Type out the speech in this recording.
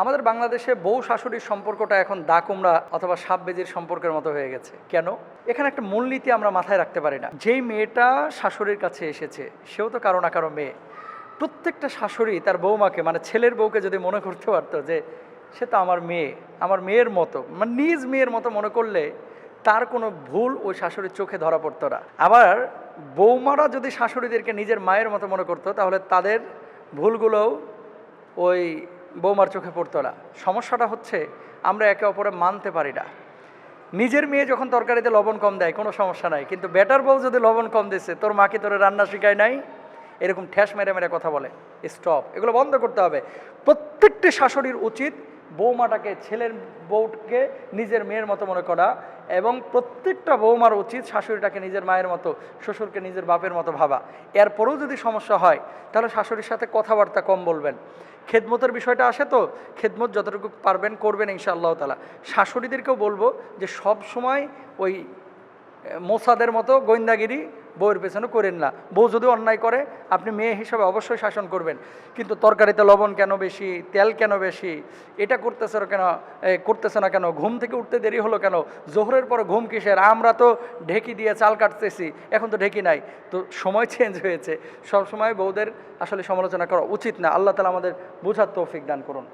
আমাদের বাংলাদেশে বউ শাশুড়ির সম্পর্কটা এখন দা কুমড়া অথবা সাপ বেজির সম্পর্কের মতো হয়ে গেছে। কেন? এখানে একটা মূলনীতি আমরা মাথায় রাখতে পারি না। যেই মেয়েটা শাশুড়ির কাছে এসেছে, সেও তো কারও না কারও মেয়ে। প্রত্যেকটা শাশুড়ি তার বৌমাকে মানে ছেলের বউকে যদি মনে করতে পারতো যে সে তো আমার মেয়ে, আমার মেয়ের মতো মানে নিজ মেয়ের মতো মনে করলে তার কোনো ভুল ওই শাশুড়ির চোখে ধরা পড়তো না। আবার বৌমারা যদি শাশুড়িদেরকে নিজের মায়ের মতো মনে করতো, তাহলে তাদের ভুলগুলোও ওই বৌমার চোখে পড়তো না। সমস্যাটা হচ্ছে আমরা একে অপরে মানতে পারি না। নিজের মেয়ে যখন তরকারিতে লবণ কম দেয়, কোনো সমস্যা নাই। কিন্তু বেটার বউ যদি লবণ কম দিচ্ছে তোর মাকে তোর রান্না শিখায় নাই? এরকম ঠ্যাস মেরে মেরে কথা বলে। স্টপ। এগুলো বন্ধ করতে হবে। প্রত্যেকটি শাশুড়ির উচিত বৌমাটাকে, ছেলের বউকে নিজের মেয়ের মতো মনে করা এবং প্রত্যেকটা বৌমার উচিত শাশুড়িটাকে নিজের মায়ের মতো, শ্বশুরকে নিজের বাপের মতো ভাবা। এরপরেও যদি সমস্যা হয়, তাহলে শাশুড়ির সাথে কথাবার্তা কম বলবেন। খেদমতের বিষয়টা আসে তো, খেদমত যতটুকু পারবেন করবেন ইনশাআল্লাহ তালা শাশুড়িদেরকেও বলব যে সব সময় ওই মোসাদের মতো গোয়েন্দাগিরি বউয়ের পেছনে করেন না। বউ যদি অন্যায় করে, আপনি মেয়ে হিসাবে অবশ্যই শাসন করবেন। কিন্তু তরকারিতে লবণ কেন বেশি, তেল কেন বেশি, এটা করতেছে কেন করতেছে না কেন, ঘুম থেকে উঠতে দেরি হলো কেন, জোহরের পরে ঘুম কিসের, আমরা তো ঢেকি দিয়ে চাল কাটতেছি, এখন তো ঢেকি নাই। তো সময় চেঞ্জ হয়েছে। সব সময় বউদের আসলে সমালোচনা করা উচিত না। আল্লাহ তালা আমাদের বোঝার তৌফিক দান করুন।